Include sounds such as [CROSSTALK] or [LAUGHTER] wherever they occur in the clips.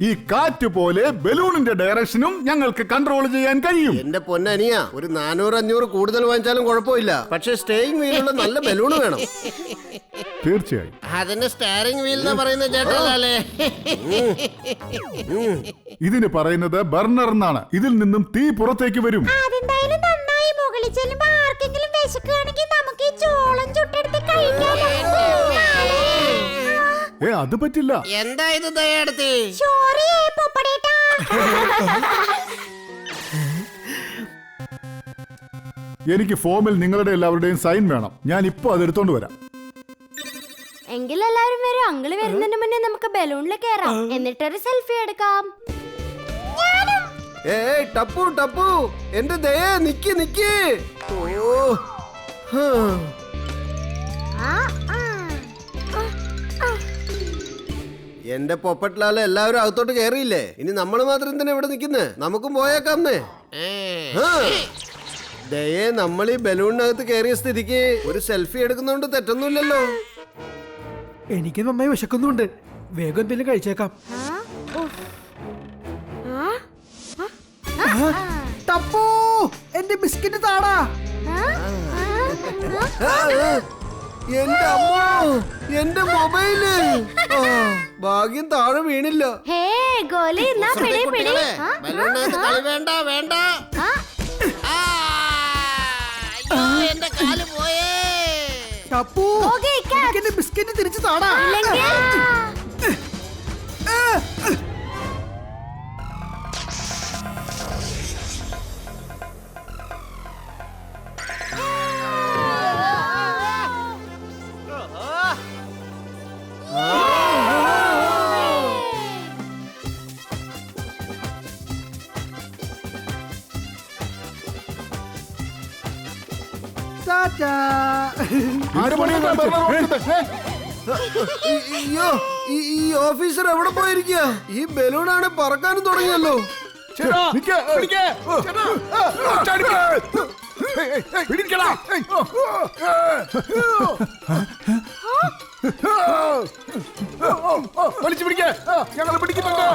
ഈ കാറ്റ് പോലെ ബലൂണിന്റെ ഡയറക്ഷനും ഞങ്ങൾക്ക് കൺട്രോൾ ചെയ്യാൻ കഴിയും. എന്റെ പൊന്നനിയ ഒരു നാനൂറ് അഞ്ഞൂറ് കൂടുതൽ വാങ്ങിച്ചാലും കുഴപ്പമില്ല. പക്ഷെ സ്റ്റേയിങ് വീലുള്ള നല്ല ബലൂൺ വേണം. തീർച്ചയായും. അതിന്റെ സ്റ്റാരിങ് വീൽ എന്ന് പറയുന്ന ചേട്ടല്ലേ ഇതിന് പറയുന്നത് ബർണർ എന്നാണ്. ഇതിൽ നിന്നും തീ പുറത്തേക്ക് വരും. അതെന്തായാലും നന്നായി മുകളിൽ ചെല്ലുമ്പോ ആർക്കെങ്കിലും വിശക്കുകയാണെങ്കിൽ നമുക്ക് ഈ ചോളം ചുട്ടെടുത്ത് കഴിക്കാമോ ഏ അത് പറ്റില്ല. എന്താ ഇത് ദയടുത്തി? സോറി പൊപ്പടേട്ടാ. എനിക്ക് ഫോമിൽ നിങ്ങളുടെ എല്ലാവരുടെയും സൈൻ വേണം. ഞാൻ ഇപ്പൊ അത് എടുത്തോണ്ട് വരാം. എങ്കിൽ എല്ലാവരും വരും. അങ്കിൾ വരുന്നതിന് മുന്നേ നമുക്ക് ബലൂണിൽ കയറാം എന്നിട്ടൊരു സെൽഫി എടുക്കാം. ഏയ് ടപ്പു ടപ്പു. എന്റെ ദയ നിക്ക് നിക്ക്. ഓ ഹാ. എന്റെ പൊപ്പട്ടിലാലെ എല്ലാവരും അകത്തോട്ട് കയറിയില്ലേ ഇനി നമ്മൾ മാത്രം എന്തിനാ ഇവിടെ നിൽക്കുന്നേ നമുക്കും പോയേക്കാന്നേ ദയേ നമ്മൾ ഈ ബലൂണിനകത്ത് കയറിയ സ്ഥിതിക്ക് ഒരു സെൽഫി എടുക്കുന്നോണ്ട് തെറ്റൊന്നുമില്ലല്ലോ. എനിക്ക് നന്നായി വിശക്കുന്നുണ്ട്. വേഗം എന്തെങ്കിലും കഴിച്ചേക്കാം. ടപ്പു എന്റെ ബിസ്ക്കറ്റ് താടാ. എന്റെ അമ്മ എന്റെ മൊബൈൽ. ആ, ഭാഗ്യം താഴെ വീണില്ല. ഹേ ഗോലി എന്നാ പിടി പിടി. ആ, ബലൂണിനകത്ത് കളി വേണ്ട വേണ്ട. ആ, ആ, അയ്യോ, എന്റെ കാൽ പോയേ. ഓക്കേ, ബിസ്ക്കറ്റ് തിരിച്ചു താടാ. ഇല്ലെങ്കിൽ ആര് പണിയാ കാണിച്ചത്? ഏ? ഈ- അയ്യോ ഈ ഈ ഓഫീസർ എവിടെ പോയിരിക്കുക ഈ ബലൂൺ ആണ് പറക്കാനും തുടങ്ങിയല്ലോ നിക്ക്, പിടിക്ക്. ചാടിക്ക്. പിടിക്കടാ. വലിച്ചു പിടിക്ക് ഞങ്ങൾ പിടിക്കുന്നുണ്ട്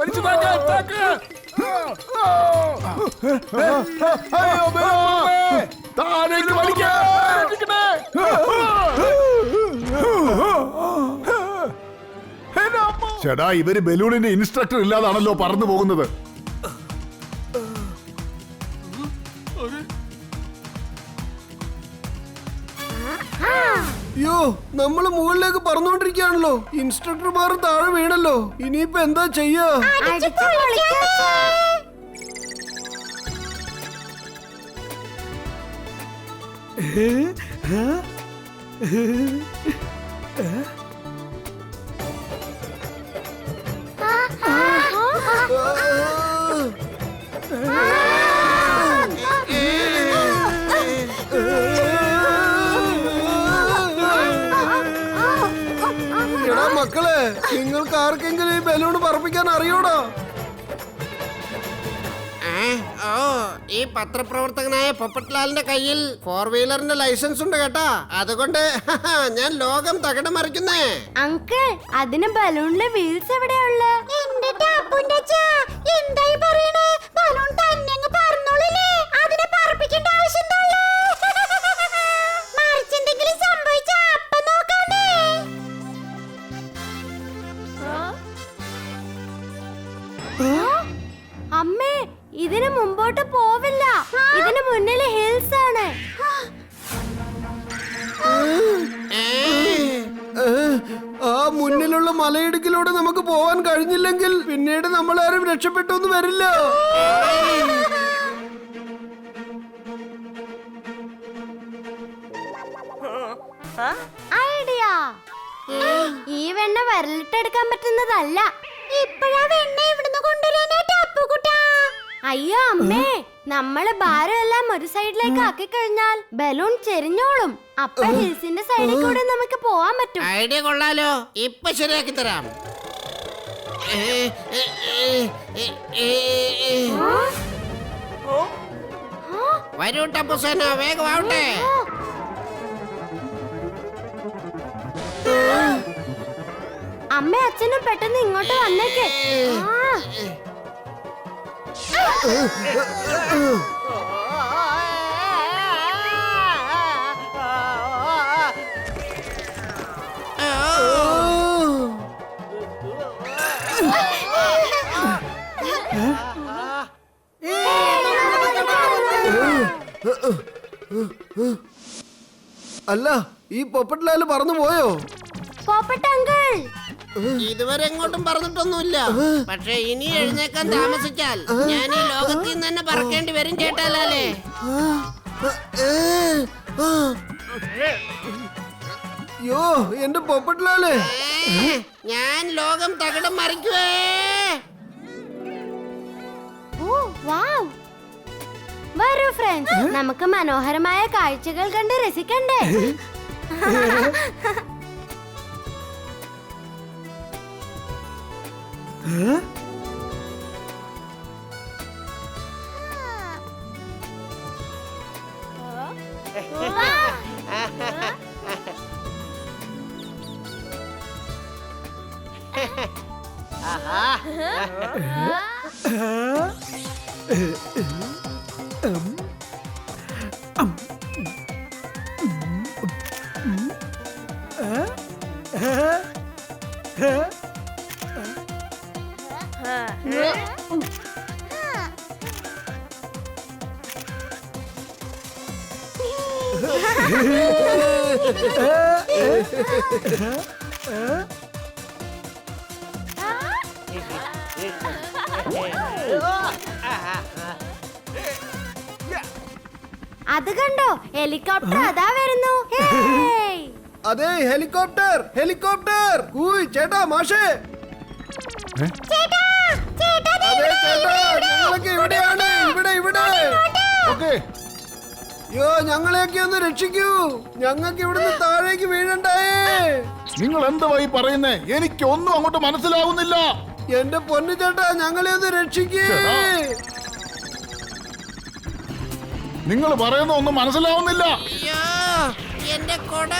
വലിച്ചു താക്ക്, താക്ക്. അയ്യോ, ബലൂണേ. പിടിക്കണേ. ചേടാ ഇവർ ബലൂണിന്റെ ഇൻസ്ട്രക്ടർ ഇല്ലാതാണല്ലോ പറന്നു പോകുന്നത് അയ്യോ നമ്മൾ മുകളിലേക്ക് പറന്നുകൊണ്ടിരിക്കുകയാണല്ലോ ഇൻസ്ട്രക്ടർമാർ താഴെ വീണല്ലോ ഇനിയിപ്പോ എന്താ ചെയ്യാ മക്കളെ നിങ്ങൾക്ക് ആർക്കെങ്കിലും ഈ ബലൂൺ പറപ്പിക്കാൻ അറിയോടാ? ഓ ഈ പത്രപ്രവർത്തകനായ പൊപ്പട്ട്ലാലിന്റെ കയ്യിൽ ഫോർ വീലറിന്റെ ലൈസൻസ് ഉണ്ട് കേട്ടാ. അതുകൊണ്ട് [LAUGHS] ഞാൻ ലോകം തകിടം മറിക്കുന്നേ. അങ്കിൾ അതിന് ബലൂണിലെ വീൽസ് എവിടെയുള്ള എന്റെ ടാപ്പുന്റെ എന്തായി പറയണേ? ബലൂൺ മലയിടുക്കിലൂടെ നമുക്ക് പോവാൻ കഴിഞ്ഞില്ലെങ്കിൽ പിന്നീട് നമ്മളാരും രക്ഷപ്പെട്ടൊന്നും വരില്ല. ഐഡിയ. ഈ വെണ്ണ വരലിട്ടെടുക്കാൻ പറ്റുന്നതല്ല. ഇപ്പഴാ വെണ്ണ ഇവിടുന്ന് കൊണ്ടുവരാനായിട്ട് അപ്പുകുട്ടാ. അയ്യോ അമ്മേ നമ്മൾ ഭാരം എല്ലാം ഒരു സൈഡിലേക്ക് ആക്കി കഴിഞ്ഞാൽ ബലൂൺ ചെരിഞ്ഞോളും. അപ്പൊ ഹിൽസിന്റെ സൈഡിൽ കൂടെ നമുക്ക് പോവാൻ പറ്റും. ഐഡിയ കൊള്ളാലോ. ഇപ്പൊ ശരിയാക്കി തരാം. വരൂ ടപ്പുസേന വേഗം ആവട്ടെ അമ്മ അച്ഛനും പെട്ടെന്ന് ഇങ്ങോട്ട് വന്നേക്ക്. അല്ല ഈ പൊപ്പട്ടിലാൽ പറന്നു പോയോ? പോപ്പട്ട് അങ്കിൾ. ഇതുവരെ എങ്ങോട്ടും പറഞ്ഞിട്ടൊന്നുമില്ല. പക്ഷെ ഇനി എഴുന്നേക്കാൻ താമസിച്ചാൽ ഞാൻ ഈ ലോകത്തിൽ നിന്ന് തന്നെ പറക്കേണ്ടി വരും ചേട്ടാലേ യോ എന്റെ പൊപ്പട്ടിലാലേ. ഞാൻ ലോകം തകിടം മറിക്കുവേ. ഓ വാവ് വരൂ ഫ്രണ്ട്സ് നമുക്ക് മനോഹരമായ കാഴ്ചകൾ കണ്ട് രസിക്കണ്ടേ? അത് കണ്ടോ? ഹെലികോപ്റ്റർ അതാ വരുന്നു. ഹേയ്! അതെ ഹെലികോപ്റ്റർ ഹെലികോപ്റ്റർ. കൂയ് ചേട്ടാ മാഷേ. ചേട്ടാ, ചേട്ടാ, ദേ അതെ ഇവിടെ, ചേട്ടാ ഇവിടെ, ഇവിടെ. ഞങ്ങളൊക്കെ ഇവിടെയാണ്. ഇവിടെ ഇവിടെ. ഓക്കെ. യോ ഞങ്ങളെയൊക്കെ ഒന്ന് രക്ഷിക്കൂ ഞങ്ങൾക്ക് ഇവിടുന്ന് താഴേക്ക് വീഴണ്ടായേ നിങ്ങൾ എന്തുവായി പറയുന്നേ എനിക്ക് ഒന്നും അങ്ങോട്ട് മനസ്സിലാവുന്നില്ല എന്റെ പൊന്നു ചേട്ടാ ഞങ്ങളെ ഒന്ന് രക്ഷിക്കേ നിങ്ങൾ പറയുന്ന ഒന്നും മനസ്സിലാവുന്നില്ല അയ്യോ എന്റെ കൊട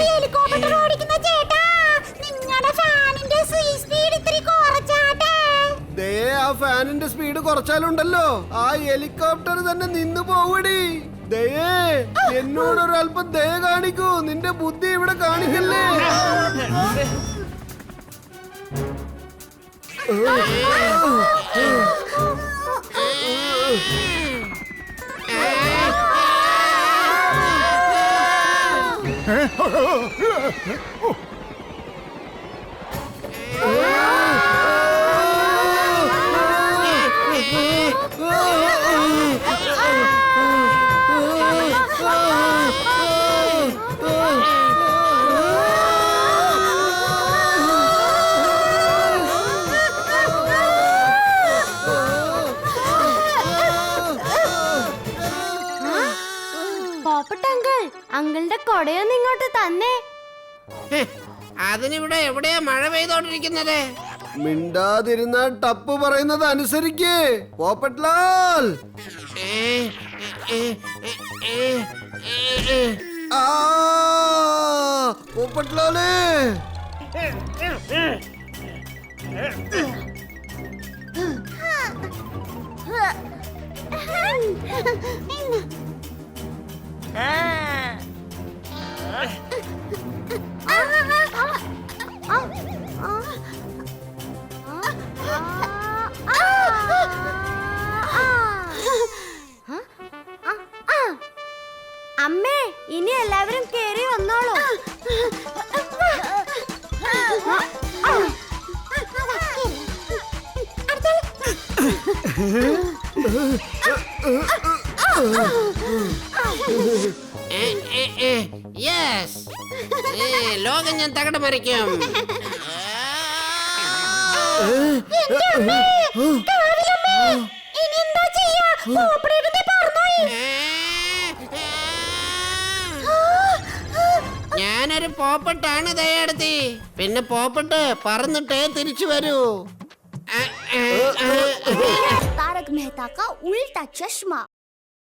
ഹെലികോപ്റ്റർ ഓടിക്കുന്ന ഫാനിന്റെ സ്പീഡ് കുറച്ചാലുണ്ടല്ലോ. ആ ഹെലികോപ്റ്റർ തന്നെ നിന്നു പോവടി. ദയേ എന്നോട് ഒരല്പം ദയ കാണിക്കൂ. നിന്റെ ബുദ്ധി ഇവിടെ കാണിക്കല്ലേ? പോപ്പട്ട് അതിനിവിടെ എവിടെയാ മഴ പെയ്തോണ്ടിരിക്കുന്നത്? മിണ്ടാതിരുന്ന ടപ്പ് പറയുന്നത് അനുസരിക്കേ പോപ്പട്ലാൽ. ഏ, ഏ. ആ. യെസ് ലോകം ഞാൻ തകട മറിക്കും ഞാനൊരു പോപ്പട്ടാണ് ദയാടത്തി പിന്നെ പോപ്പട്ട് പറന്നിട്ടേ തിരിച്ചു വരൂ. मेहता का उल्टा चश्मा